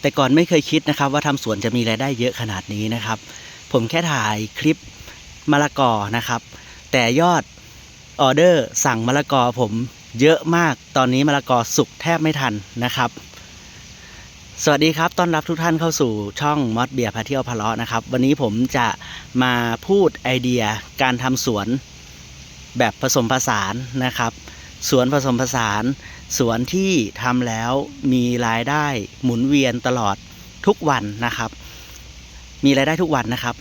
แต่ก่อนไม่เคยคิดนะครับ ว่าทำสวนจะมีรายได้เยอะขนาดนี้นะครับ ผมแค่ถ่ายคลิปมะละกอนะครับ แต่ยอดออเดอร์สั่งมะละกอผมเยอะมากตอนนี้มะละกอสุกแทบไม่ทันนะครับ สวัสดีครับต้อนรับทุกท่านเข้าสู่ช่องมอดเบียร์พาเที่ยวพะเลาะนะครับ วันนี้ผมจะมาพูดไอเดียการทำสวนแบบผสมผสานนะครับ สวนผสมผสาน สวนที่ทำแล้วมีรายได้หมุนเวียนตลอดทุกวันนะครับ มีรายได้ทุกวันนะครับ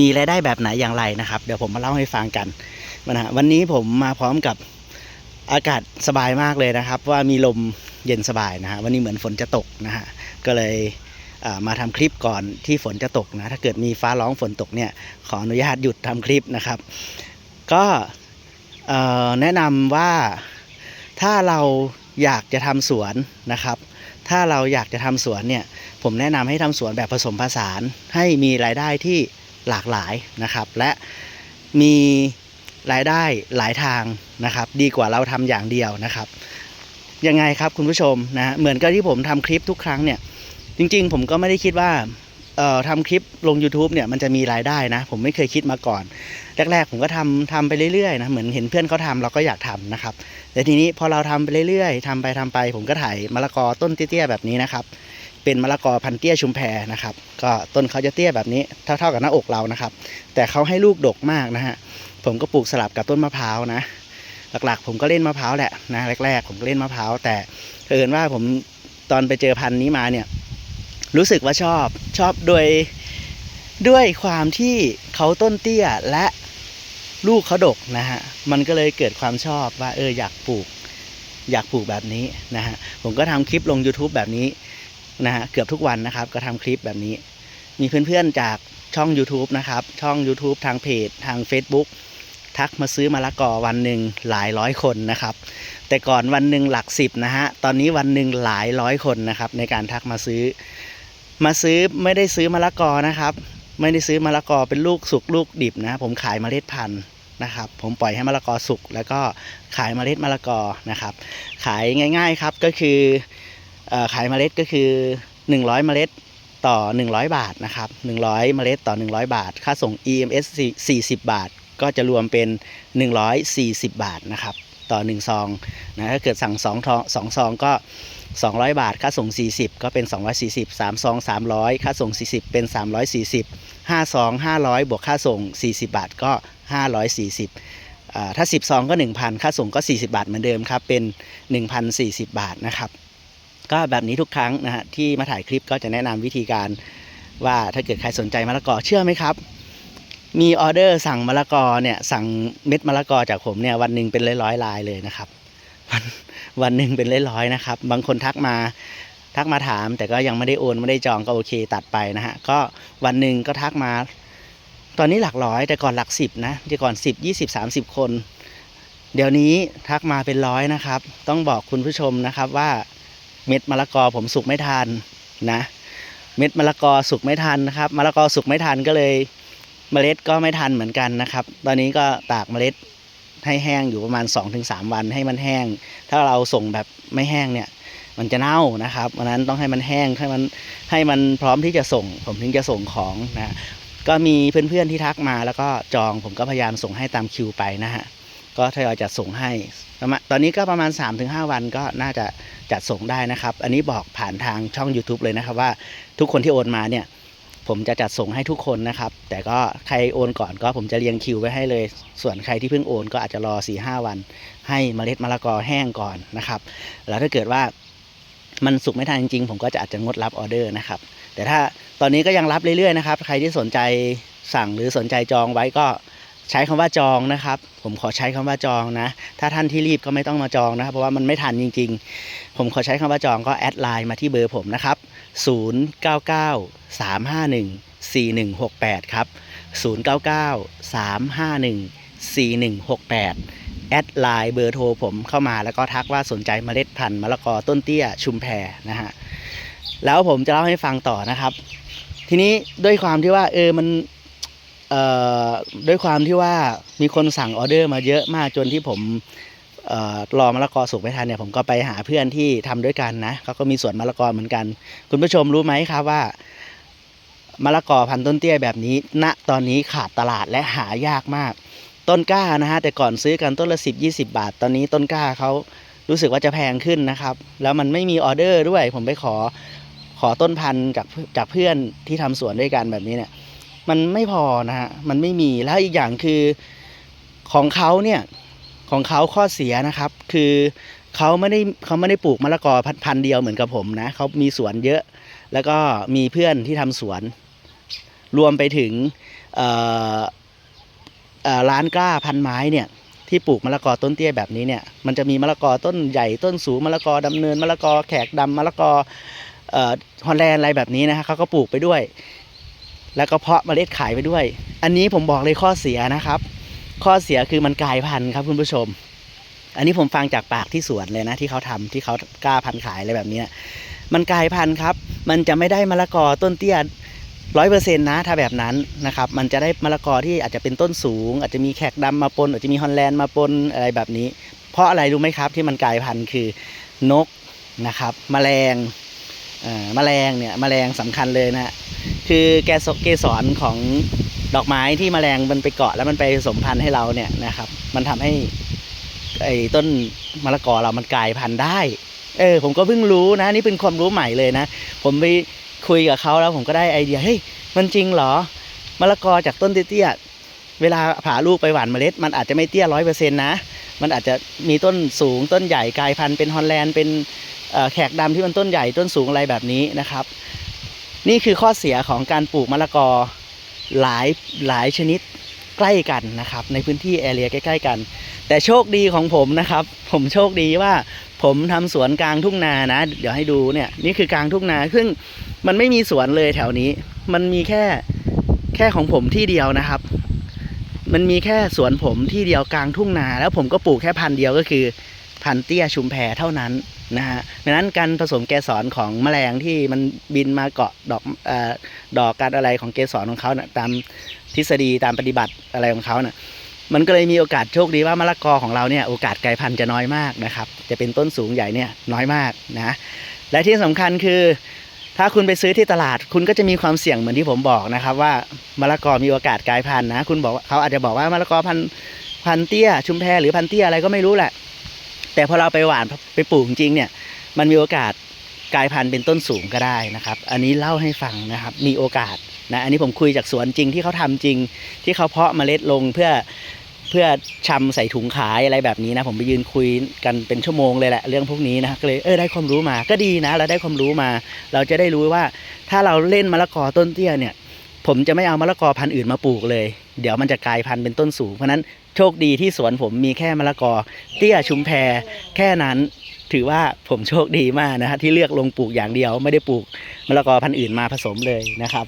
มีรายได้แบบไหนอย่างไรนะครับ เดี๋ยวผมมาเล่าให้ฟังกันนะฮะวันนี้ผมมาพร้อมกับอากาศสบายมากเลยนะครับ ว่ามีลมเย็นสบายนะฮะวันนี้เหมือนฝนจะตกนะฮะก็เลยมาทำคลิปก่อนที่ฝนจะตกนะถ้าเกิดมีฟ้าร้องฝนตกเนี่ยขออนุญาตหยุดทำคลิปนะครับ ก็แนะนำว่าถ้าเรา อยากจะทำสวนนะครับ ถ้าเราอยากจะทำสวนเนี่ย ผมแนะนำให้ทำสวนแบบผสมผสาน ให้มีรายได้ที่หลากหลายนะครับ และมีรายได้หลายทางนะครับ ดีกว่าเราทำอย่างเดียวนะครับ ยังไงครับคุณผู้ชมนะเหมือนกับที่ผมทำคลิปทุกครั้งเนี่ย จริงๆ ผมก็ไม่ได้คิดว่าเอ่อทำคลิปลง YouTube เนี่ยมันจะมีรายได้นะ ผมไม่เคยคิดมาก่อน แรกๆผมก็ทำทำไปเรื่อยๆนะเหมือนเห็นเพื่อนเขาทำเราก็อยากทำนะครับแต่ทีนี้พอเราทำไปเรื่อยๆทำไปทำไป ผมก็ถ่ายมะละกอต้นเตี้ยๆแบบนี้นะครับ เป็นมะละกอพันเตี้ยชุมแพนะครับ ก็ต้นเขาจะเตี้ยแบบนี้เท่าๆกับหน้าอกเรานะครับ แต่เขาให้ลูกดกมากนะฮะผมก็ปลูกสลับกับต้นมะพร้าวนะหลักๆ ผมก็เล่นมะพร้าวแหละนะแรก ๆ ผมก็เล่นมะพร้าวแต่เผอิญว่าผมตอนไปเจอพันธุ์นี้มาเนี่ยรู้สึกว่าชอบชอบโดยด้วยความที่เขาต้นเตี้ยและ ลูกเขาดกนะฮะมันก็เลยเกิดความชอบว่าเอออยากปลูก อยากปลูกแบบนี้นะฮะผมก็ทำคลิปลง YouTube แบบนี้นะฮะเกือบทุกวันนะครับ ก็ทำคลิปแบบนี้ มีเพื่อนๆจากช่อง YouTube นะครับ ช่อง YouTube ทางเพจทาง Facebook ทักมาซื้อมะละกอวันหนึ่งหลายร้อยคนนะครับ แต่ก่อนวันหนึ่งหลักสิบนะฮะตอนนี้วันหนึ่งหลายร้อยคนนะครับ ในการทักมาซื้อ มาซื้อไม่ได้ซื้อมะละกอนะครับ ไม่ได้ซื้อมะละกอเป็นลูกสุกลูกดิบนะผมขายเมล็ดพันธุ์นะครับ ผมปล่อยให้มะละกอสุกแล้วก็ขายเมล็ดมะละกอนะครับ ขายง่าย ๆครับก็คืออขายเมล็ดก็คือ 100 เมล็ดต่อ 100 บาทนะครับ100 เมล็ดต่อ 100 บาท ค่าส่ง EMS 40 บาท ก็จะรวมเป็น 140 บาทนะครับ ต่อ 1 ซองนะถ้าเกิดสั่ง2ทอง2ซองก็ 200 บาท ค่าส่ง 40 ก็เป็น 240 3 ซอง 300 ค่าส่ง 40 เป็น 340 5 ซอง 500 บวกค่าส่ง 40 บาทก็ 540อ่าถ้า 10 ซองก็ 1,000 ค่าส่งก็ 40 บาทเหมือนเดิมครับ เป็น 1,040 บาทนะครับก็แบบนี้ทุกครั้งนะฮะที่มาถ่ายคลิปก็จะแนะนำวิธีการว่าถ้าเกิดใครสนใจมะละกอเชื่อไหมครับ มีออเดอร์สั่งมะละกอเนี่ยสั่งเม็ดมะละกอจากผมเนี่ยวันหนึ่งเป็นร้อยๆลายเลยนะครับ วันวันหนึ่งเป็นร้อยๆนะครับ บางคนทักมาทักมาถาม แต่ก็ยังไม่ได้โอนไม่ได้จองก็โอเคตัดไปนะฮะก็วันหนึ่งก็ทักมา ตอนนี้หลักร้อยแต่ก่อนหลักสิบนะแต่ก่อนสิบยี่สิบสามสิบคน เดี๋ยวนี้ทักมาเป็นร้อยนะครับ ต้องบอกคุณผู้ชมนะครับว่าเม็ดมะละกอผมสุกไม่ทันนะ เม็ดมะละกอสุกไม่ทันนะครับมะละกอสุกไม่ทันก็เลย เมล็ดก็ไม่ทันเหมือนกันนะครับ ตอนนี้ก็ตากเมล็ดให้แห้งอยู่ประมาณ 2-3 วันให้มันแห้ง ถ้าเราส่งแบบไม่แห้งเนี่ยมันจะเน่านะครับวันนั้นต้องให้มันแห้งให้มันให้มันพร้อมที่จะส่ง ผมถึงจะส่งของนะก็มีเพื่อนๆที่ทักมาแล้วก็จองผมก็พยายามส่งให้ตามคิวไปนะฮะก็ทยอยจัดส่งให้ตอนนี้ก็ประมาณ 3-5 วันก็น่าจะจัดส่งได้นะครับ อันนี้บอกผ่านทางช่อง YouTube เลยนะครับว่าทุกคนที่โอนมาเนี่ย ผมจะจัดส่งให้ทุกคนนะครับ แต่ก็ใครโอนก่อนก็ผมจะเรียงคิวไว้ให้เลย ส่วนใครที่เพิ่งโอนก็อาจจะรอ4ีหวัน ให้เมล็ดมะละกอแห้งก่อนนะครับ แล้วถ้าเกิดว่ามันสุกไม่ทันจริงๆผมก็จะอาจจะงดรับออเดอร์นะครับ แต่ถ้าตอนนี้ก็ยังรับเรื่อยๆนะครับ ใครที่สนใจสั่งหรือสนใจจองไว้ก็ใช้คำว่าจองนะครับ ผมขอใช้คำว่าจองนะ ถ้าท่านที่รีบก็ไม่ต้องมาจองนะครับ เพราะว่ามันไม่ทันจริง ๆ ผมขอใช้คำว่าจองก็แอดไลน์มาที่เบอร์ผมนะครับ 099 351 4168 ครับ 099 351 4168 แอดไลน์เบอร์โทรผมเข้ามาแล้วก็ทักว่าสนใจเมล็ดพันธุ์มะละกอต้นเตี้ยชุมแพนะฮะ แล้วผมจะเล่าให้ฟังต่อนะครับ ทีนี้ด้วยความที่ว่าเออมันเอ่อด้วยความที่ว่ามีคนสั่งออเดอร์มาเยอะมากจนที่ผม รอมะละกอสุกไม่ทันเนี่ยผมก็ไปหาเพื่อนที่ทำด้วยกันนะเขาก็มีสวนมะละกอเหมือนกัน คุณผู้ชมรู้ไหมครับว่ามะละกอพันธุ์ต้นเตี้ยแบบนี้ ณตอนนี้ขาดตลาดและหายากมาก ต้นกล้านะฮะแต่ก่อนซื้อกันต้นละ 10 20 บาท ตอนนี้ต้นกล้าเขารู้สึกว่าจะแพงขึ้นนะครับ แล้วมันไม่มีออเดอร์ด้วย ผมไปขอขอต้นพันธุ์จากจากเพื่อนที่ทำสวนด้วยกันแบบนี้เนี่ย มันไม่พอนะฮะมันไม่มีแล้วอีกอย่างคือของเขาเนี่ย ของเขาข้อเสียนะครับ คือเขาไม่ได้เขาไม่ได้ปลูกมะละกอพันธุ์เดียวเหมือนกับผมนะเขามีสวนเยอะ แล้วก็มีเพื่อนที่ทำสวน รวมไปถึงร้านกล้าพันไม้เนี่ยที่ปลูกมะละกอต้นเตี้ยแบบนี้เนี่ยมันจะมีมะละกอต้นใหญ่ต้นสูงมะละกอดำเนินมะละกอแขกดำมะละกอเอ่อฮอลแลนด์อะไรแบบนี้นะฮะเขาก็ปลูกไปด้วย แล้วก็เพาะเมล็ดขายไปด้วย อันนี้ผมบอกเลยข้อเสียนะครับ ข้อเสียคือมันกลายพันธุ์ครับคุณผู้ชม อันนี้ผมฟังจากปากที่สวนเลยนะ ที่เขาทำที่เขากล้าพันธุ์ขายอะไรแบบเนี้ยมันกลายพันธุ์ครับ มันจะไม่ได้มะละกอต้นเตี้ยร้อยเปอร์เซ็นต์นะถ้าแบบนั้นนะครับมันจะได้มะละกอที่อาจจะเป็นต้นสูง อาจจะมีแขกดำมาปนอาจจะมีฮอลแลนด์มาปนอะไรแบบนี้ เพราะอะไรรู้ไหมครับที่มันกลายพันธุ์คือนกนะครับแมลง เอ่อแมลงเนี่ยแมลงสำคัญเลยนะคือแกสเกสรของดอกไม้ที่แมลงมันไปเกาะแล้วมันไปสมพันธุ์ให้เราเนี่ยนะครับ มันทำให้ไอ้ต้นมะละกอเรามันกลายพันธุ์ได้ เออผมก็เพิ่งรู้นะ นี่เป็นความรู้ใหม่เลยนะ ผมไปคุยกับเขาแล้วผมก็ได้ไอเดียเฮ้ยมันจริงเหรอมะละกอจากต้นเตี้ยๆเวลาผ่าลูกไปหว่านเมล็ด มันอาจจะไม่เตี้ยร้อยเปอร์เซ็นต์นะ มันอาจจะมีต้นสูงต้นใหญ่กลายพันธุ์เป็นฮอลแลนด์เป็น แขกดำที่มันต้นใหญ่ต้นสูงอะไรแบบนี้นะครับ นี่คือข้อเสียของการปลูกมะละกอหลายหลายชนิดใกล้กันนะครับ ในพื้นที่แอเรียใกล้ ๆ กัน แต่โชคดีของผมนะครับ ผมโชคดีว่าผมทำสวนกลางทุ่งนานะ เดี๋ยวให้ดูเนี่ยนี่คือกลางทุ่งนาซึ่งมันไม่มีสวนเลยแถวนี้ มันมีแค่แค่ของผมที่เดียวนะครับ มันมีแค่สวนผมที่เดียวกลางทุ่งนา แล้วผมก็ปลูกแค่พันเดียวก็คือพันเตี้ยชุมแพเท่านั้น นะฮะดังนั้นการผสมเกสรของแมลงที่มันบินมาเกาะดอกอดอกการอะไรของเกสรของเขานะ่ะตามทฤษฎีตามปฏิบัติอะไรของเขาน่ะมันก็เลยมีโอกาสโชคดีว่ามะละกอของเราเนี่ยโอกาสกลายพันธุ์จะน้อยมากนะครับ จะเป็นต้นสูงใหญ่เนี่ยน้อยมากนะและที่สำคัญคือ ถ้าคุณไปซื้อที่ตลาด คุณก็จะมีความเสี่ยงเหมือนที่ผมบอกนะครับ ว่ามะละกอมีโอกาสกลายพันธุ์นะ คุณบอกเขาอาจจะบอกว่ามะละกอพันพันเตี้ยชุมแพหรือพันเตี้ยอะไรก็ไม่รู้แหละ แต่พอเราไปหวานไปปลูกจริงเนี่ยมันมีโอกาสกลายพันธุ์เป็นต้นสูงก็ได้นะครับ อันนี้เล่าให้ฟังนะครับ มีโอกาสนะอันนี้ผมคุยจากสวนจริงที่เขาทำจริง ที่เขาเพาะเมล็ดลงเพื่อเพื่อชำใส่ถุงขายอะไรแบบนี้นะ ผมไปยืนคุยกันเป็นชั่วโมงเลยแหละเรื่องพวกนี้นะก็เลยเออได้ความรู้มาก็ดีนะเราได้ความรู้มา เราจะได้รู้ว่าถ้าเราเล่นมะละกอต้นเตี้ยเนี่ย ผมจะไม่เอามะละกอพันธุ์อื่นมาปลูกเลย เดี๋ยวมันจะกลายพันธุ์เป็นต้นสูง เพราะนั้นโชคดีที่สวนผมมีแค่มะละกอ เตี้ยชุมแพแค่นั้นถือว่าผมโชคดีมากนะฮะที่เลือกลงปลูกอย่างเดียว ไม่ได้ปลูกมะละกอพันธุ์อื่นมาผสมเลยนะครับ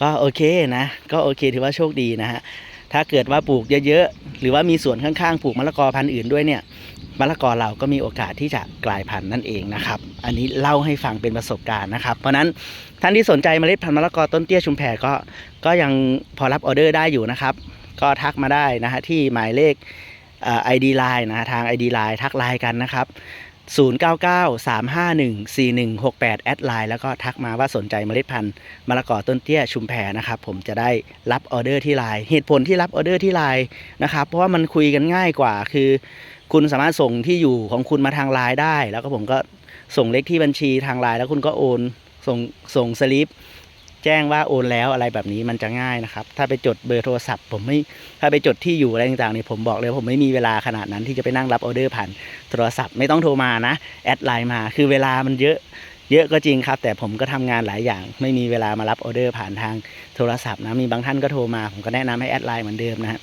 ก็โอเคนะ ก็โอเคถือว่าโชคดีนะฮะ ถ้าเกิดว่าปลูกเยอะๆ หรือว่ามีสวนข้างๆ ปลูกมะละกอพันธุ์อื่นด้วยเนี่ย มะละกอเราก็มีโอกาสที่จะกลายพันธุ์นั่นเองนะครับ อันนี้เล่าให้ฟังเป็นประสบการณ์นะครับ เพราะนั้นท่านที่สนใจเมล็ดพันธุ์มะละกอต้นเตี้ยชุมแพก็ ก็ยังพอรับออเดอร์ได้อยู่นะครับ ก็ทักมาได้นะฮะที่หมายเลขไอดีไลน์นะฮะทาง ID Line ทักไลน์กันนะครับ 0993514168 แอดไลน์แล้วก็ทักมาว่าสนใจเมล็ดพันธุ์มะละกอต้นเตี้ยชุมแพนะครับผมจะได้รับออเดอร์ที่ไลน์เหตุผลที่รับออเดอร์ที่ไลน์นะครับเพราะว่ามันคุยกันง่ายกว่าคือ คุณสามารถส่งที่อยู่ของคุณมาทางไลน์ได้ แล้วก็ผมก็ส่งเลขที่บัญชีทางไลน์แล้วคุณก็โอนส่งส่งสลิป แจ้งว่าโอนแล้วอะไรแบบนี้มันจะง่ายนะครับ ถ้าไปจดเบอร์โทรศัพท์ ผมไม่ถ้าไปจดที่อยู่อะไรต่างๆนี่ผมบอกเลยผมไม่มีเวลาขนาดนั้นที่จะไปนั่งรับออเดอร์ผ่านโทรศัพท์ไม่ต้องโทรมานะแอดไลน์มาคือเวลามันเยอะเยอะก็จริงครับ แต่ผมก็ทำงานหลายอย่าง ไม่มีเวลามารับออเดอร์ผ่านทางโทรศัพท์นะมีบางท่านก็โทรมาผมก็แนะนำให้แอดไลน์เหมือนเดิมนะฮะ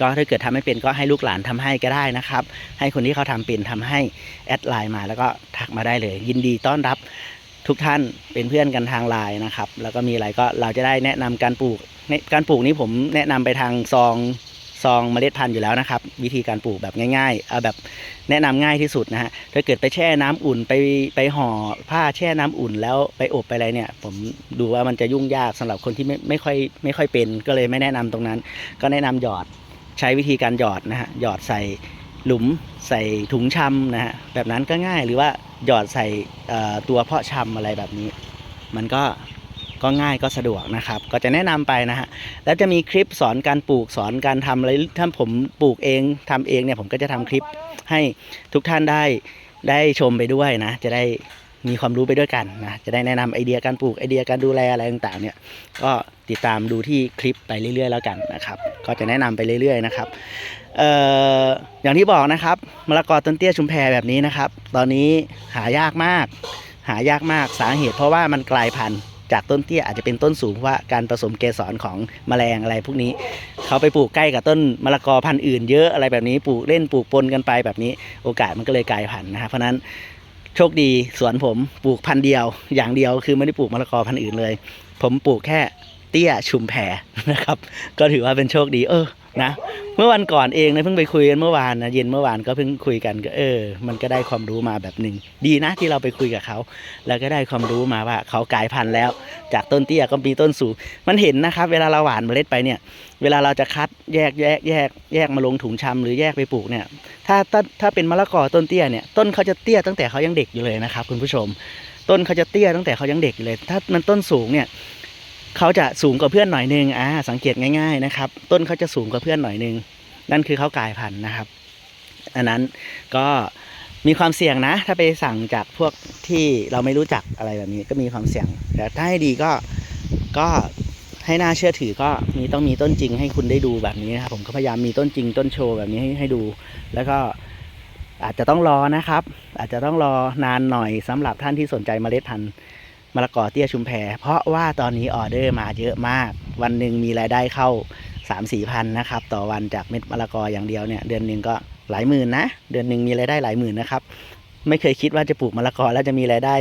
ก็ถ้าเกิดทำไม่เป็นก็ให้ลูกหลานทำให้ก็ได้นะครับ ให้คนที่เขาทำเป็นทำให้แอดไลน์มาแล้วก็ทักมาได้เลย ยินดีต้อนรับ ทุกท่านเป็นเพื่อนกันทางไลน์นะครับ แล้วก็มีอะไรก็เราจะได้แนะนำการปลูกในการปลูกนี้ผมแนะนำไปทางซองซองเมล็ดพันธุ์อยู่แล้วนะครับ วิธีการปลูกแบบง่ายๆเอาแบบแนะนำง่ายที่สุดนะฮะถ้าเกิดไปแช่น้ำอุ่นไปไปห่อผ้าแช่น้ำอุ่น แล้วไปอบไปอะไรเนี่ย ผมดูว่ามันจะยุ่งยากสำหรับคนที่ไม่ไม่ค่อยไม่ค่อยเป็น ก็เลยไม่แนะนำตรงนั้น ก็แนะนำหยอดใช้วิธีการหยอดนะฮะหยอดใส่ หลุมใส่ถุงชำนะฮะแบบนั้นก็ง่ายหรือว่าหยอดใส่ตัวเพาะชำอะไรแบบนี้ มันก็ก็ง่ายก็สะดวกนะครับ ก็จะแนะนำไปนะฮะแล้วจะมีคลิปสอนการปลูกสอนการทำอะไรถ้าผมปลูกเองทำเองเนี่ยผมก็จะทำคลิปให้ทุกท่านได้ได้ชมไปด้วยนะ จะได้มีความรู้ไปด้วยกันนะจะได้แนะนำไอเดียการปลูกไอเดียการดูแลอะไรต่างๆ เนี่ยก็ติดตามดูที่คลิปไปเรื่อยๆ แล้วกันนะครับ ก็จะแนะนำไปเรื่อยๆนะครับ เอ่ออย่างที่บอกนะครับมะละกอต้นเตี้ยชุมแพแบบนี้นะครับ ตอนนี้หายากมาก หายากมากสาเหตุเพราะว่ามันกลายพันธุ์จากต้นเตี้ยอาจจะเป็นต้นสูงเพราะว่าการผสมเกสรของแมลงอะไรพวกนี้ เขาไปปลูกใกล้กับต้นมะละกอพันธุ์อื่นเยอะอะไรแบบนี้ปลูกเล่นปลูกปนกันไปแบบนี้ โอกาสมันก็เลยกลายพันธุ์นะครับเพราะฉะนั้นโชคดีสวนผมปลูกพันธุ์เดียว อย่างเดียวคือไม่ได้ปลูกมะละกอพันธุ์อื่นเลย ผมปลูกแค่เตี้ยชุมแพนะครับ ก็ถือว่าเป็นโชคดี เออ นะเมื่อวันก่อนเองนะเพิ่งไปคุยกันเมื่อวานนะเย็นเมื่อวานก็เพิ่งคุยกันก็เออ มันก็ได้ความรู้มาแบบหนึ่งดีนะที่เราไปคุยกับเขา แล้วก็ได้ความรู้มาว่าเขากลายพันธุ์แล้ว จากต้นเตี้ยก็มีต้นสูงมันเห็นนะครับ เวลาเราหว่านเมล็ดไปเนี่ย เวลาเราจะคัดแยกแยกแยกแยกมาลงถุงชำหรือแยกไปปลูกเนี่ยถ้าถ้าถ้าเป็นมะละกอต้นเตี้ยเนี่ยต้นเขาจะเตี้ยตั้งแต่เขายังเด็กอยู่เลยนะครับ คุณผู้ชม ต้นเขาจะเตี้ยตั้งแต่เขายังเด็กอยู่เลย ถ้ามันต้นสูงเนี่ย เขาจะสูงกว่าเพื่อนหน่อยนึงอ่าสังเกตง่ายๆนะครับ ต้นเขาจะสูงกว่าเพื่อนหน่อยนึง นั่นคือเขากลายพันธุ์นะครับ อันนั้นก็มีความเสี่ยงนะ ถ้าไปสั่งจากพวกที่เราไม่รู้จักอะไรแบบนี้ก็มีความเสี่ยง แต่ถ้าให้ดีก็ก็ให้น่าเชื่อถือก็มีต้องมีต้นจริงให้คุณได้ดูแบบนี้นะครับผมก็พยายามมีต้นจริงต้นโชว์แบบนี้ให้ให้ดู แล้วก็อาจจะต้องรอนะครับ อาจจะต้องรอนานหน่อยสำหรับท่านที่สนใจเมล็ดพันธุ์ มะละกอเตี้ยชุมแพ เพราะว่าตอนนี้ออเดอร์มาเยอะมาก วันหนึ่งมีรายได้เข้าสามสี่พันนะครับ ต่อวันจากเม็ดมะละกออย่างเดียวเนี่ย เดือนหนึ่งก็หลายหมื่นนะ เดือนหนึ่งมีรายได้หลายหมื่นนะครับ ไม่เคยคิดว่าจะปลูกมะละกอแล้วจะมีรายได้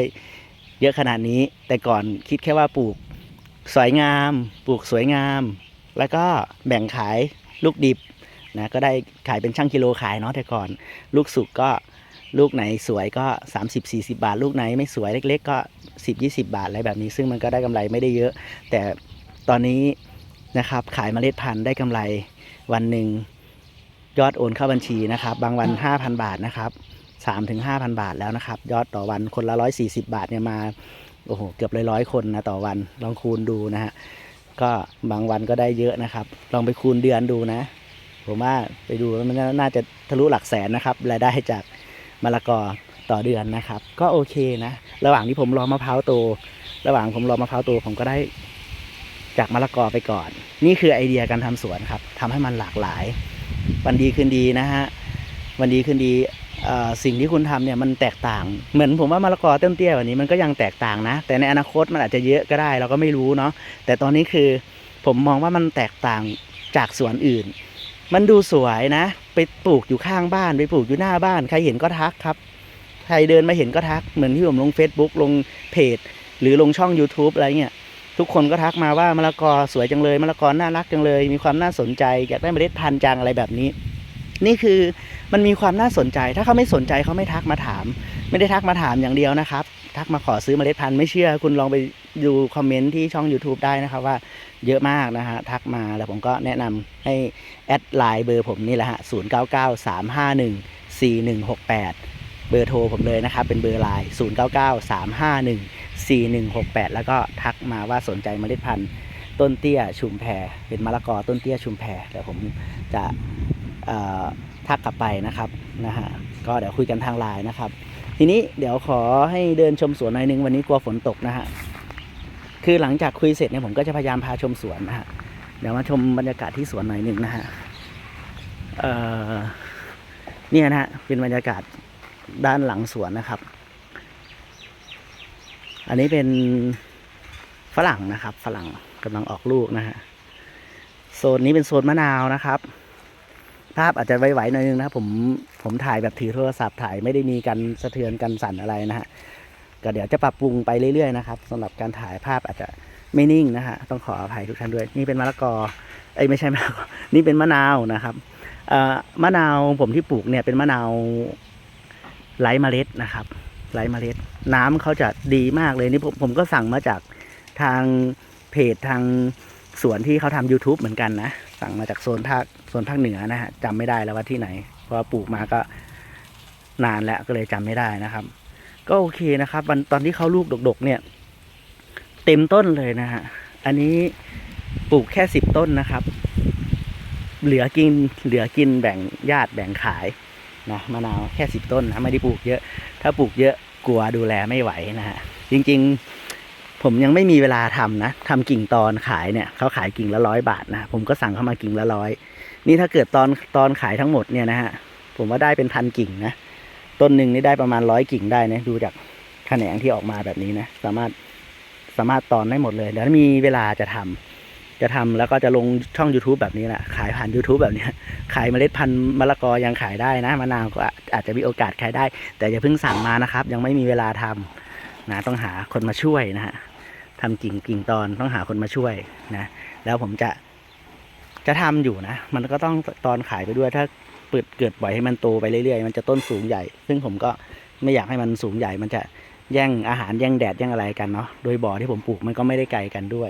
เยอะขนาดนี้ แต่ก่อนคิดแค่ว่าปลูกสวยงาม ปลูกสวยงาม แล้วก็แบ่งขายลูกดิบนะ ก็ได้ขายเป็นช่างกิโลขายเนาะแต่ก่อน ลูกสุกก็ ลูกไหนสวยก็ 30-40 บาท ลูกไหนไม่สวยเล็ก ๆ ก็ 10-20 บาทอะไรแบบนี้ ซึ่งมันก็ได้กำไรไม่ได้เยอะ แต่ตอนนี้นะครับขายเมล็ดพันธุ์ได้กำไรวันหนึ่งยอดโอนเข้าบัญชีนะครับ บางวัน 5,000 บาทนะครับ3ถึง5,000 บาทแล้วนะครับ ยอดต่อวันคนละ 140 บาทเนี่ยมาโอ้โหเกือบร้อยๆคนนะต่อวันลองคูณดูนะฮะก็บางวันก็ได้เยอะนะครับ ลองไปคูณเดือนดูนะ ผมว่าไปดูมันน่าจะทะลุหลักแสนนะครับรายได้จาก มะละกอต่อเดือนนะครับ ก็โอเคนะ ระหว่างที่ผมรอมะพร้าวโต ระหว่างผมรอมะพร้าวโตผมก็ได้จากมะละกอไปก่อน นี่คือไอเดียการทำสวนครับทำให้มันหลากหลาย วันดีคืนดีนะฮะ วันดีคืนดีสิ่งที่คุณทำเนี่ยมันแตกต่าง เหมือนผมว่ามะละกอเต้นเตี้ยวันนี้มันก็ยังแตกต่างนะ แต่ในอนาคตมันอาจจะเยอะก็ได้ เราก็ไม่รู้เนาะ แต่ตอนนี้คือผมมองว่ามันแตกต่างจากสวนอื่น มันดูสวยนะ ไปปลูกอยู่ข้างบ้านไปปลูกอยู่หน้าบ้าน ใครเห็นก็ทักครับ ใครเดินมาเห็นก็ทักเหมือนที่ผมลง Facebook ลงเพจ หรือลงช่อง YouTube อะไรเงี้ยทุกคนก็ทักมาว่ามะละกอสวยจังเลยมะละกอน่ารักจังเลย มีความน่าสนใจอยากได้เมล็ดพันธุ์จังอะไรแบบนี้ นี่คือมันมีความน่าสนใจ ถ้าเขาไม่สนใจเขาไม่ทักมาถาม ไม่ได้ทักมาถามอย่างเดียวนะครับ ทักมาขอซื้อเมล็ดพันธุ์ไม่เชื่อ คุณลองไปดูคอมเมนต์ที่ช่อง YouTube ได้นะครับว่าเยอะมากนะฮะทักมาแล้วผมก็แนะนำให้แอดไลน์เบอร์ผมนี่แหละฮะ0 9 9 3 5 1 4 1 6 8เบอร์โทรผมเลยนะครับเป็นเบอร์ไลน์0 9 9 3 5 1 4168แล้วก็ทักมาว่าสนใจเมล็ดพันธุ์ต้นเตี้ยชุมแพเป็นมะละกอต้นเตี้ยชุมแพเดี๋ยวผมจะทักกลับไปนะครับนะฮะก็เดี๋ยวคุยกันทางไลน์นะครับ ทีนี้เดี๋ยวขอให้เดินชมสวนหน่อยนึงวันนี้กลัวฝนตกนะฮะคือหลังจากคุยเสร็จเนี่ยผมก็จะพยายามพาชมสวนนะฮะเดี๋ยวมาชมบรรยากาศที่สวนหน่อยหนึ่งนะฮะเอ่อเนี่ยนะฮะเป็นบรรยากาศด้านหลังสวนนะครับ อันนี้เป็นฝรั่งนะครับ ฝรั่งกำลังออกลูกนะฮะโซนนี้เป็นโซนมะนาวนะครับ ภาพอาจจะไหวๆหน่อยนึงนะครับผมผมถ่ายแบบถือโทรศัพท์ถ่ายไม่ได้มีการสะเทือนกันสั่นอะไรนะฮะก็เดี๋ยวจะปรับปรุงไปเรื่อยๆนะครับสำหรับการถ่ายภาพอาจจะไม่นิ่งนะฮะต้องขออภัยทุกท่านด้วย นี่เป็นมะละกอเอ้ไม่ใช่มะละกอนี่เป็นมะนาวนะครับมะนาวผมที่ปลูกเนี่ยเป็นมะนาวไร้เมล็ดนะครับไร้เมล็ด น้ำเขาจะดีมากเลยนี่ผมผมก็สั่งมาจากทางเพจทางสวนที่เขาทำ YouTube เหมือนกันนะ สั่งมาจากโซนภาค โซนภาคเหนือนะฮะจำไม่ได้แล้วว่าที่ไหน เพราะปลูกมาก็นานแล้วก็เลยจำไม่ได้นะครับ ก็โอเคนะครับวันตอนที่เขาลูกดกๆ เนี่ย เต็มต้นเลยนะฮะอันนี้ปลูกแค่สิบต้นนะครับ เหลือกินเหลือกินแบ่งญาติแบ่งขายนะมะนาวแค่สิบต้นนะไม่ได้ปลูกเยอะ ถ้าปลูกเยอะกลัวดูแลไม่ไหวนะฮะจริง ๆ ผมยังไม่มีเวลาทำนะทำกิ่งตอนขายเนี่ยเขาขายกิ่งละร้อยบาทนะผมก็สั่งเข้ามากิ่งละร้อยนี่ถ้าเกิดตอนตอนขายทั้งหมดเนี่ยนะฮะผมว่าได้เป็นพันกิ่งนะต้นหนึ่งนี่ได้ประมาณร้อยกิ่งได้นะดูจากแขนงที่ออกมาแบบนี้นะสามารถสามารถตอนได้หมดเลยเดี๋ยวมีเวลาจะทำจะทำแล้วก็จะลงช่อง YouTube แบบนี้แหละขายผ่าน YouTube แบบนี้ขายเมล็ดพันธุ์มะละกอยังขายได้นะมะนาวก็อาจจะมีโอกาสขายได้ แต่อย่าเพิ่งสั่งมานะครับ ยังไม่มีเวลาทำนะต้องหาคนมาช่วยนะฮะ ทำกิ่งกิ่งตอนต้องหาคนมาช่วยนะแล้วผมจะจะทำอยู่นะ มันก็ต้องตอนขายไปด้วย ถ้าเปิดเกิดปล่อยให้มันโตไปเรื่อยๆ มันจะต้นสูงใหญ่ ซึ่งผมก็ไม่อยากให้มันสูงใหญ่ มันจะแย่งอาหารแย่งแดดแย่งอะไรกันเนาะ โดยบ่อที่ผมปลูกมันก็ไม่ได้ไกลกันด้วย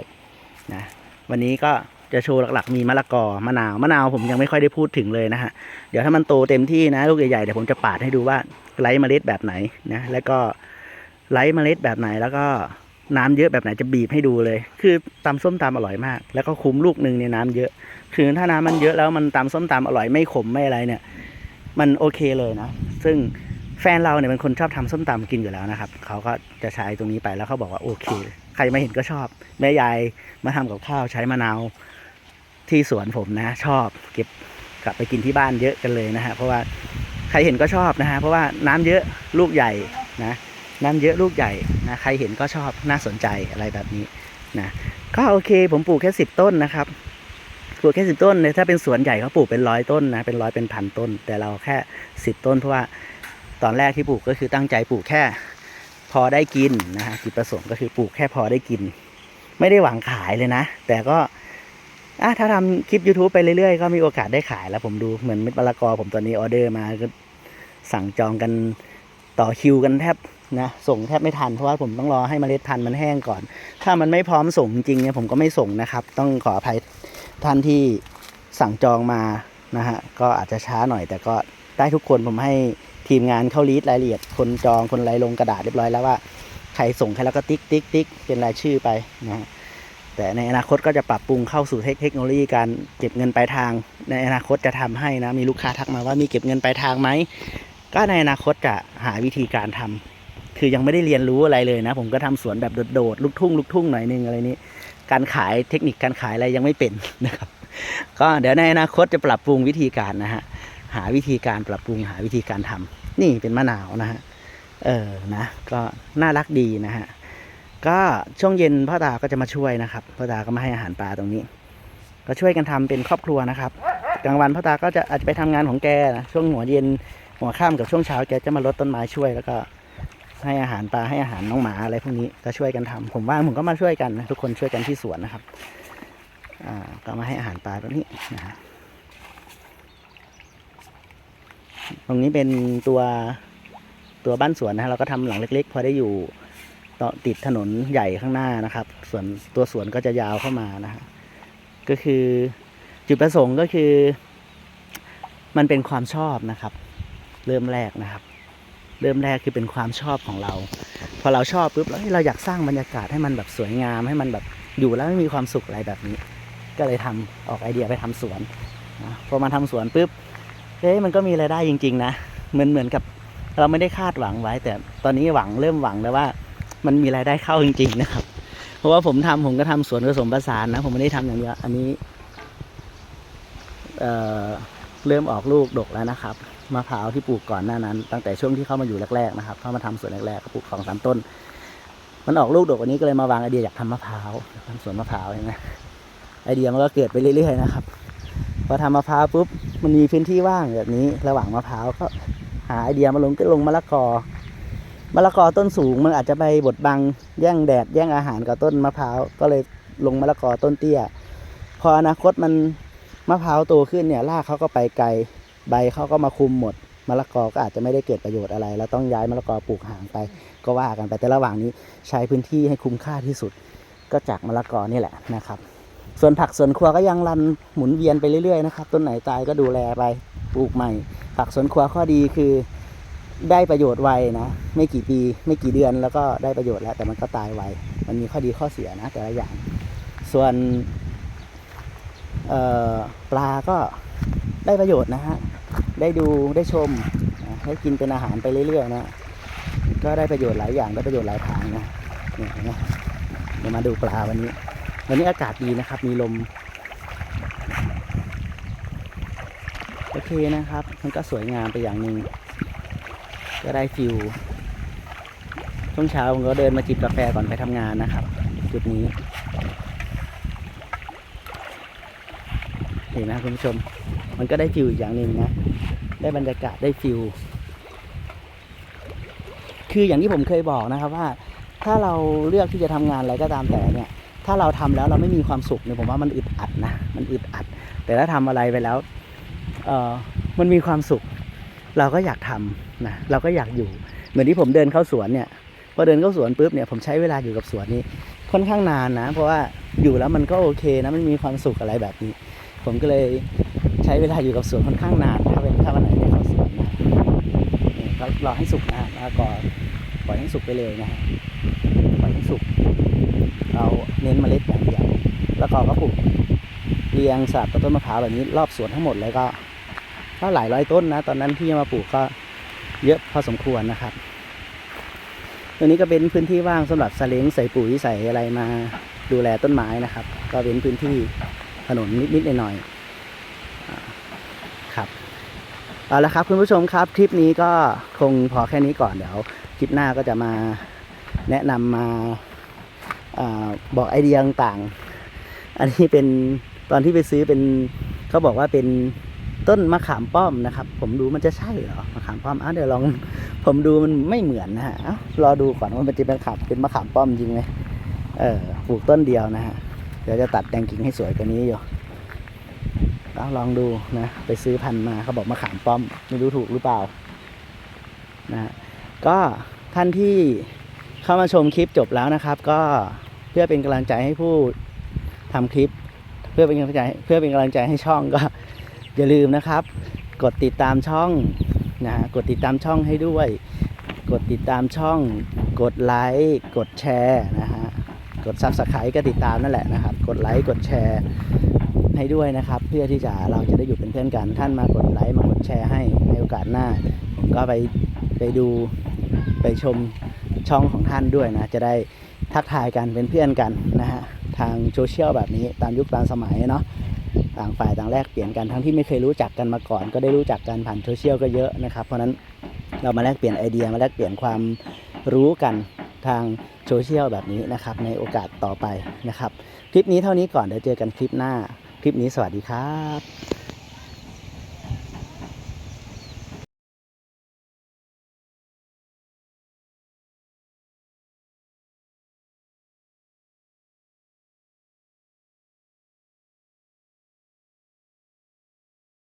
นะ วันนี้ก็จะโชว์หลักๆ มีมะละกอ มะนาว มะนาวผมยังไม่ค่อยได้พูดถึงเลยนะฮะ เดี๋ยวถ้ามันโตเต็มที่นะลูกใหญ่ๆ เดี๋ยวผมจะปาดให้ดูว่าไร้เมล็ดแบบไหนนะ แล้วก็ไร้เมล็ดแบบไหน แล้วก็ น้ำเยอะแบบไหนจะบีบให้ดูเลย คือตำส้มตำอร่อยมาก แล้วก็คุ้มลูกหนึ่งเนี่ยน้ำเยอะ คือถ้าน้ำมันเยอะแล้วมันตำส้มตำอร่อยไม่ขมไม่อะไรเนี่ย มันโอเคเลยนะ ซึ่งแฟนเราเนี่ยเป็นคนชอบทำส้มตำกินอยู่แล้วนะครับ เขาก็จะใช้ตรงนี้ไปแล้วเขาบอกว่าโอเค ใครมาเห็นก็ชอบ แม่ยายมาทำกับข้าวใช้มะนาวที่สวนผมนะ ชอบเก็บกลับไปกินที่บ้านเยอะกันเลยนะฮะ เพราะว่าใครเห็นก็ชอบนะฮะ เพราะว่าน้ำเยอะลูกใหญ่นะ น้ำเยอะลูกใหญ่นะใครเห็นก็ชอบน่าสนใจอะไรแบบนี้นะก็โอเคผมปลูกแค่สิบต้นนะครับปลูกแค่สิบต้นเนี่ยถ้าเป็นสวนใหญ่เขาปลูกเป็นร้อยต้นนะเป็นร้อยเป็นพันต้น แต่เราแค่สิบต้นเพราะว่าตอนแรกที่ปลูกก็คือตั้งใจปลูกแค่พอได้กินนะฮะจุดประสงค์ก็คือปลูกแค่พอได้กิน ไม่ได้หวังขายเลยนะ แต่ก็อะถ้าทำคลิป YouTube ไปเรื่อยๆ ก็มีโอกาสได้ขายแล้วผมดูเหมือนเม็ดมะละกอผมตอนนี้ออเดอร์มาก็สั่งจองกันต่อคิวกันแทบ นะส่งแทบไม่ทันเพราะว่าผมต้องรอให้เมล็ดพันธุ์มันแห้งก่อน ถ้ามันไม่พร้อมส่งจริงเนี่ยผมก็ไม่ส่งนะครับ ต้องขออภัยท่านที่สั่งจองมานะฮะก็อาจจะช้าหน่อย แต่ก็ได้ทุกคนผมให้ทีมงานเข้าลีดรายละเอียด คนจองคนอะไรลงกระดาษเรียบร้อยแล้วว่าใครส่งใครแล้วก็ติ๊กติ๊กติ๊กเป็นรายชื่อไปนะฮะแต่ในอนาคตก็จะปรับปรุงเข้าสู่เทคโนโลยีการเก็บเงินปลายทาง ในอนาคตจะทำให้นะมีลูกค้าทักมาว่ามีเก็บเงินปลายทางไหมก็ในอนาคตจะหาวิธีการทำ คือยังไม่ได้เรียนรู้อะไรเลยนะ ผมก็ทำสวนแบบโดดๆลูกทุ่งลูกทุ่งหน่อยนึงอะไรนี้ การขายเทคนิคการขายอะไรยังไม่เป็นนะครับ ก็เดี๋ยวในอนาคตจะปรับปรุงวิธีการนะฮะหาวิธีการปรับปรุงหาวิธีการทำนี่เป็นมะนาวนะฮะเออนะก็น่ารักดีนะฮะก็ช่วงเย็นพ่อตาก็จะมาช่วยนะครับพ่อตาก็มาให้อาหารปลาตรงนี้ ก็ช่วยกันทำเป็นครอบครัวนะครับกลางวันพ่อตาก็จะอาจจะไปทำงานของแกนะช่วงหัวเย็นหัวค่ำกับช่วงเช้าแกจะมารดต้นไม้ช่วยแล้วก็ ให้อาหารปลาให้อาหารน้องหมาอะไรพวกนี้ก็ช่วยกันทำผมว่างผมก็มาช่วยกันนะทุกคนช่วยกันที่สวนนะครับอ่าก็มาให้อาหารปลาตรงนี้นะฮะตรงนี้เป็นตัวตัวบ้านสวนนะฮะเราก็ทำหลังเล็ก ๆ พอได้อยู่ต่อติดถนนใหญ่ข้างหน้านะครับส่วนตัวสวนก็จะยาวเข้ามานะฮะก็คือจุดประสงค์ก็คือ มันเป็นความชอบนะครับ เริ่มแรกนะครับ เริ่มแรกคือเป็นความชอบของเรา พอเราชอบปุ๊บแล้วเราอยากสร้างบรรยากาศให้มันแบบสวยงามให้มันแบบอยู่แล้วไม่มีความสุขอะไรแบบนี้ ก็เลยทำออกไอเดียไปทำสวนพอมาทำสวนปุ๊บเฮ้ยมันก็มีรายได้จริง ๆ นะเหมือนเหมือนกับเราไม่ได้คาดหวังไว้ แต่ตอนนี้หวังเริ่มหวังแล้วว่า มันมีรายได้เข้าจริง ๆ นะครับ เพราะว่าผมทำผมก็ทำสวนผสมผสานนะ ผมไม่ได้ทำอย่างเดียวอันนี้เเริ่มออกลูกดกแล้วนะครับ มะพร้าวที่ปลูกก่อนหน้านั้น ตั้งแต่ช่วงที่เข้ามาอยู่แรกๆนะครับเข้ามาทำสวนแรกๆก็ปลูกสองสามต้น มันออกลูกดกวันนี้ก็เลยมาวางไอเดียอยากทำมะพร้าวทำสวนมะพร้าวใช่ไหมไอเดียมันก็เกิดไปเรื่อยๆนะครับพอทำมะพร้าวปุ๊บมันมีพื้นที่ว่างแบบนี้ ระหว่างมะพร้าวก็หาไอเดียมาลงก็ลงมะละกอมะละกอต้นสูงมันอาจจะไปบดบังแย่งแดดแย่งอาหารกับต้นมะพร้าวก็เลยลงมะละกอต้นเตี้ย พออนาคตมันมะพร้าวโตขึ้นเนี่ยรากเขาก็ไปไกล ใบเขาก็มาคุมหมดมะละกอก็อาจจะไม่ได้เกิดประโยชน์อะไร แล้วต้องย้ายมะละกอปลูกห่างไป ก็ว่ากันไปแต่ระหว่างนี้ใช้พื้นที่ให้คุ้มค่าที่สุด ก็จากมะละกอนี่แหละนะครับ ส่วนผักสวนครัวก็ยังรันหมุนเวียนไปเรื่อยๆนะครับต้นไหนตายก็ดูแลไปปลูกใหม่ ผักสวนครัวข้อดีคือได้ประโยชน์ไวนะไม่กี่ปีไม่กี่เดือนแล้วก็ได้ประโยชน์แล้ว แต่มันก็ตายไวมันมีข้อดีข้อเสียนะ แต่ละอย่าง ส่วนปลาก็ ได้ประโยชน์นะฮะ ได้ดูได้ชมได้กินเป็นอาหารไปเรื่อยๆนะก็ได้ประโยชน์หลายอย่างได้ประโยชน์หลายทางนะเนี่ยนไหมเดี๋ยวมาดูปลาวันนี้ วันนี้อากาศดีนะครับ มีลม โอเคนะครับ มันก็สวยงามไปอย่างหนึ่งก็ได้ฟิลช่วงเช้าผมก็เดินมาจิบกาแฟก่อนไปทำงานนะครับ จุดนี้เห็นไหมคุณผู้ชม มันก็ได้ฟิลอีกอย่างหนึ่งนะ ได้บรรยากาศได้ฟิลคืออย่างที่ผมเคยบอกนะครับว่า ถ้าเราเลือกที่จะทำงานอะไรก็ตามแต่เนี่ย ถ้าเราทำแล้วเราไม่มีความสุขเนี่ยผมว่ามันอึดอัดนะ มันอึดอัด แต่ถ้าทำอะไรไปแล้วเออมันมีความสุข เราก็อยากทำนะเราก็อยากอยู่ เหมือนที่ผมเดินเข้าสวนเนี่ยพอเดินเข้าสวนปุ๊บเนี่ยผมใช้เวลาอยู่กับสวนนี้ค่อนข้างนานนะ เพราะว่าอยู่แล้วมันก็โอเคนะมันมีความสุขอะไรแบบนี้ ผมก็เลย ใช้เวลาอยู่กับสวนค่อนข้างนานถ้าเป็นถ้าวันไหนไม่เข้าสวนนะเนี่ยก็รอให้สุกนะแล้วก็ปล่อยให้สุกไปเลยนะฮะปล่อยให้สุกเราเน้นเมล็ดอย่างเดียวแล้วก็ก็ปลูกเรียงสลับกับต้นมะพร้าวแบบนี้รอบสวนทั้งหมดเลยก็ก็หลายร้อยต้นนะ ตอนนั้นที่มาปลูกก็เยอะพอสมควรนะครับตัวนี้ก็เป็นพื้นที่ว่างสำหรับสเล้งใส่ปุ๋ยใส่อะไรมาดูแลต้นไม้นะครับ ก็เป็นพื้นที่ถนนนิดๆหน่อยๆอ่าครับ เอาละครับคุณผู้ชมครับคลิปนี้ก็คงพอแค่นี้ก่อนเดี๋ยวคลิปหน้าก็จะมาแนะนำมาอาบอกไอเดียต่างๆ อันนี้เป็นตอนที่ไปซื้อเป็นเขาบอกว่าเป็นต้นมะขามป้อมนะครับ ผมดูมันจะใช่เหรอมะขามป้อมอะเดี๋ยวลองผมดูมันไม่เหมือนนะฮะเอ้ารอดูก่อนว่ามันจะเป็นขับเป็นมะขามป้อมจริงไหมเออปลูกต้นเดียวนะฮะเดี๋ยวจะตัดแต่งกิ่งให้สวยกว่านี้อยู่ แล้วลองดูนะ ไปซื้อพันมาเขาบอกมะขามป้อม ไม่รู้ถูกหรือเปล่านะฮะก็ท่านที่เข้ามาชมคลิปจบแล้วนะครับ ก็เพื่อเป็นกำลังใจให้ผู้ทำคลิป เพื่อเป็นกำลังใจเพื่อเป็นกำลังใจให้ช่องก็อย่าลืมนะครับ กดติดตามช่องนะฮะกดติดตามช่องให้ด้วย กดติดตามช่อง กดไลค์กดแชร์นะฮะกดซับสไครต์ก็ติดตามนั่นแหละนะครับ กดไลค์กดแชร์ ให้ด้วยนะครับ เพื่อที่จะเราจะได้อยู่เป็นเพื่อนกัน ท่านมากดไลค์มากดแชร์ให้ในโอกาสหน้าผมก็ไปไปดูไปชมช่องของท่านด้วยนะ จะได้ทักทายกันเป็นเพื่อนกันนะฮะทางโซเชียลแบบนี้ตามยุคตามสมัยเนาะต่างฝ่ายต่างแลกเปลี่ยนกันทั้งที่ไม่เคยรู้จักกันมาก่อน ก็ได้รู้จักกันผ่านโซเชียลก็เยอะนะครับเพราะฉะนั้นเรามาแลกเปลี่ยนไอเดียมาแลกเปลี่ยนความรู้กันทางโซเชียลแบบนี้นะครับในโอกาสต่อไปนะครับ คลิปนี้เท่านี้ก่อนเดี๋ยวเจอกันคลิปหน้า คลิปนี้สวัสดีครับ